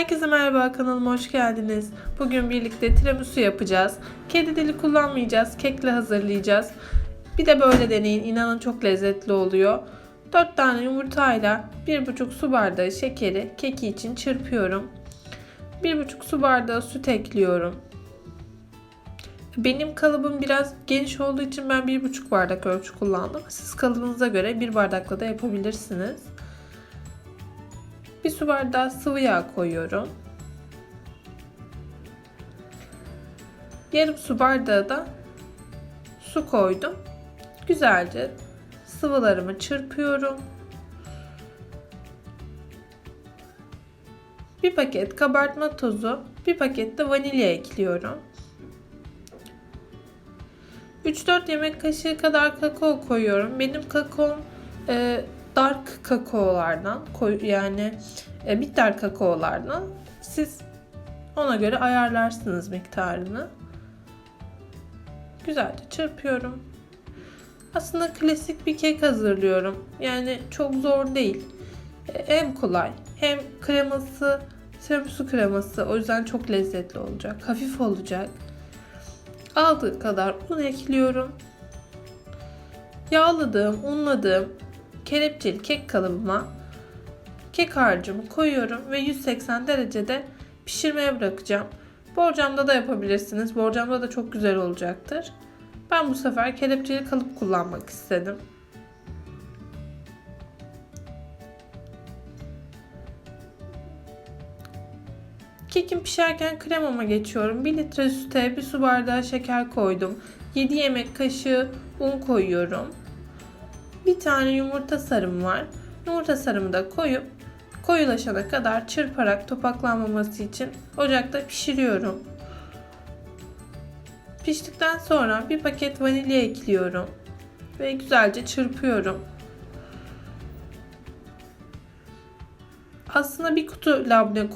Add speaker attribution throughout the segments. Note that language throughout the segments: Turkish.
Speaker 1: Herkese merhaba kanalıma hoş geldiniz. Bugün birlikte tiramisu yapacağız. Kedi dili kullanmayacağız. Kekle hazırlayacağız. Bir de böyle deneyin. İnanın çok lezzetli oluyor. 4 tane yumurtayla 1,5 su bardağı şekeri keki için çırpıyorum. 1,5 su bardağı süt ekliyorum. Benim kalıbım biraz geniş olduğu için ben 1,5 bardak ölçü kullandım. Siz kalıbınıza göre 1 bardakla da yapabilirsiniz. Bir su bardağı sıvı yağ koyuyorum. Yarım su bardağı da su koydum. Güzelce sıvılarımı çırpıyorum. Bir paket kabartma tozu, bir paket de vanilya ekliyorum. 3-4 yemek kaşığı kadar kakao koyuyorum. Benim kakaom e, dark kakaolardan yani e, bitter kakaolardan siz ona göre ayarlarsınız miktarını. Güzelce çırpıyorum. Aslında klasik bir kek hazırlıyorum. Yani çok zor değil. E, hem kolay hem kreması tiramisu kreması o yüzden çok lezzetli olacak. Hafif olacak. Aldığı kadar un ekliyorum. Yağladığım, unladığım kelepçeli kek kalıbıma kek harcımı koyuyorum ve 180 derecede pişirmeye bırakacağım. Borcamda da yapabilirsiniz. Borcamda da çok güzel olacaktır. Ben bu sefer kelepçeli kalıp kullanmak istedim. Kekim pişerken kremama geçiyorum. 1 litre süte 1 su bardağı şeker koydum. 7 yemek kaşığı un koyuyorum. Bir tane yumurta sarım var. Yumurta sarımı da koyup koyulaşana kadar çırparak topaklanmaması için ocakta pişiriyorum. Piştikten sonra bir paket vanilya ekliyorum ve güzelce çırpıyorum. Aslında bir kutu labne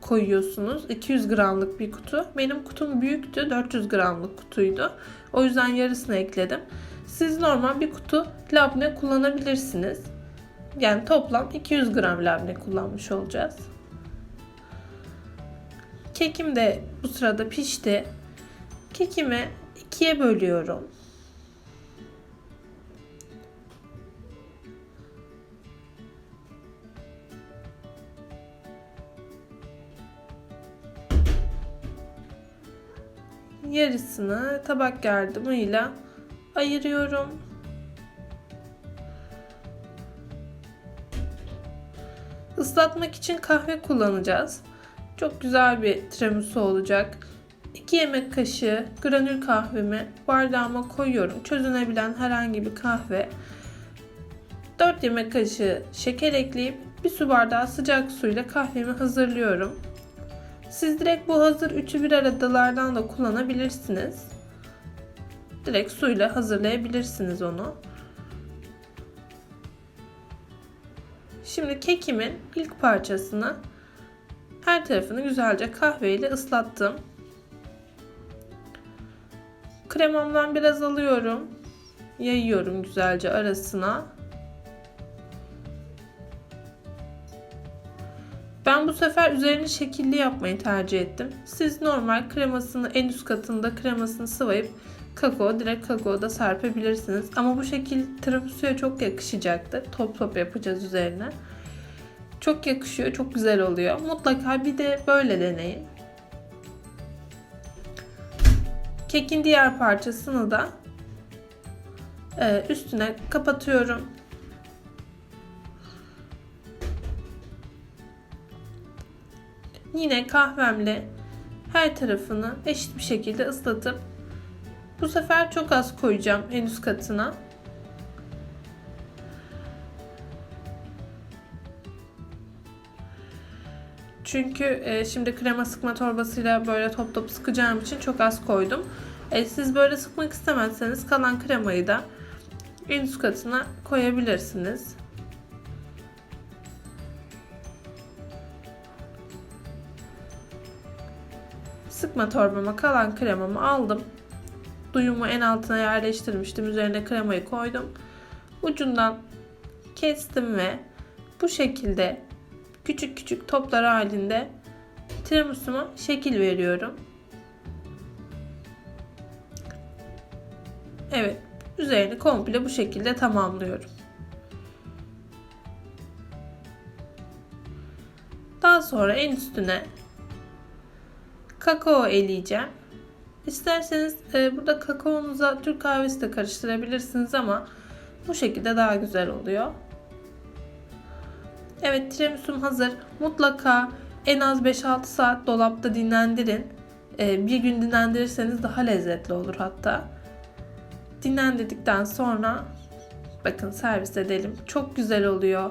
Speaker 1: koyuyorsunuz. 200 gramlık bir kutu. Benim kutum büyüktü. 400 gramlık kutuydu. O yüzden yarısını ekledim. Siz normal bir kutu labne kullanabilirsiniz. Yani toplam 200 gram labne kullanmış olacağız. Kekim de bu sırada pişti. Kekimi ikiye bölüyorum. Yarısını tabak yardımıyla ayırıyorum. Islatmak için kahve kullanacağız. Çok güzel bir tiramisu olacak. 2 yemek kaşığı granül kahvemi bardağıma koyuyorum. Çözünebilen herhangi bir kahve. 4 yemek kaşığı şeker ekleyip bir su bardağı sıcak suyla kahvemi hazırlıyorum. Siz direkt bu hazır üçü bir aradalardan da kullanabilirsiniz. Direkt suyla hazırlayabilirsiniz onu. Şimdi kekimin ilk parçasını her tarafını güzelce kahveyle ıslattım. Kremamdan biraz alıyorum. Yayıyorum güzelce arasına. Ben bu sefer üzerini şekilli yapmayı tercih ettim. Siz normal kremasını en üst katında kremasını sıvayıp kakao direkt kakao da serpebilirsiniz. Ama bu şekil tiramisu'ya çok yakışacaktır. Top top yapacağız üzerine. Çok yakışıyor, çok güzel oluyor. Mutlaka bir de böyle deneyin. Kekin diğer parçasını da e, üstüne kapatıyorum. Yine kahvemle her tarafını eşit bir şekilde ıslatıp bu sefer çok az koyacağım en üst katına. Çünkü e, şimdi krema sıkma torbasıyla böyle top top sıkacağım için çok az koydum. E, siz böyle sıkmak istemezseniz kalan kremayı da en üst katına koyabilirsiniz. Sıkma torbama kalan kremamı aldım. Duyumu en altına yerleştirmiştim. Üzerine kremayı koydum. Ucundan kestim ve bu şekilde küçük küçük toplar halinde tiramisu'ma şekil veriyorum. Evet, üzerini komple bu şekilde tamamlıyorum. Daha sonra en üstüne kakao eleyeceğim. İsterseniz e, burada kakaonuza Türk kahvesi de karıştırabilirsiniz ama bu şekilde daha güzel oluyor. Evet tiramisu'm hazır. Mutlaka en az 5-6 saat dolapta dinlendirin. E, bir gün dinlendirirseniz daha lezzetli olur hatta. Dinlendirdikten sonra bakın servis edelim. Çok güzel oluyor.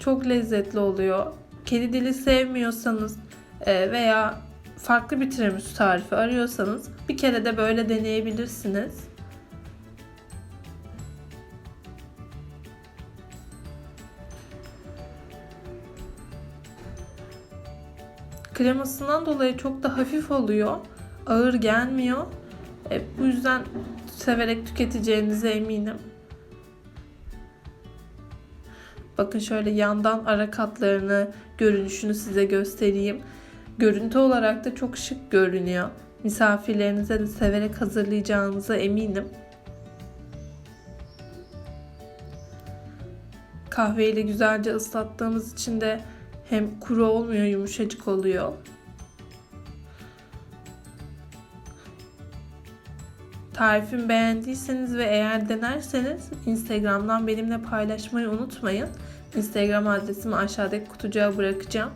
Speaker 1: Çok lezzetli oluyor. Kedi dili sevmiyorsanız e, veya farklı bir tiramisu tarifi arıyorsanız bir kere de böyle deneyebilirsiniz. Kremasından dolayı çok da hafif oluyor. Ağır gelmiyor. E, bu yüzden severek tüketeceğinize eminim. Bakın şöyle yandan ara katlarını, görünüşünü size göstereyim. Görüntü olarak da çok şık görünüyor. Misafirlerinize de severek hazırlayacağınıza eminim. Kahveyle güzelce ıslattığımız için de hem kuru olmuyor, yumuşacık oluyor. Tarifimi beğendiyseniz ve eğer denerseniz Instagram'dan benimle paylaşmayı unutmayın. Instagram adresimi aşağıdaki kutucuğa bırakacağım.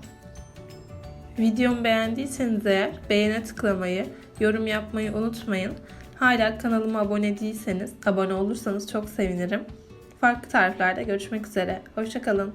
Speaker 1: Videomu beğendiyseniz eğer beğene tıklamayı, yorum yapmayı unutmayın. Hala kanalıma abone değilseniz abone olursanız çok sevinirim. Farklı tariflerde görüşmek üzere. Hoşçakalın.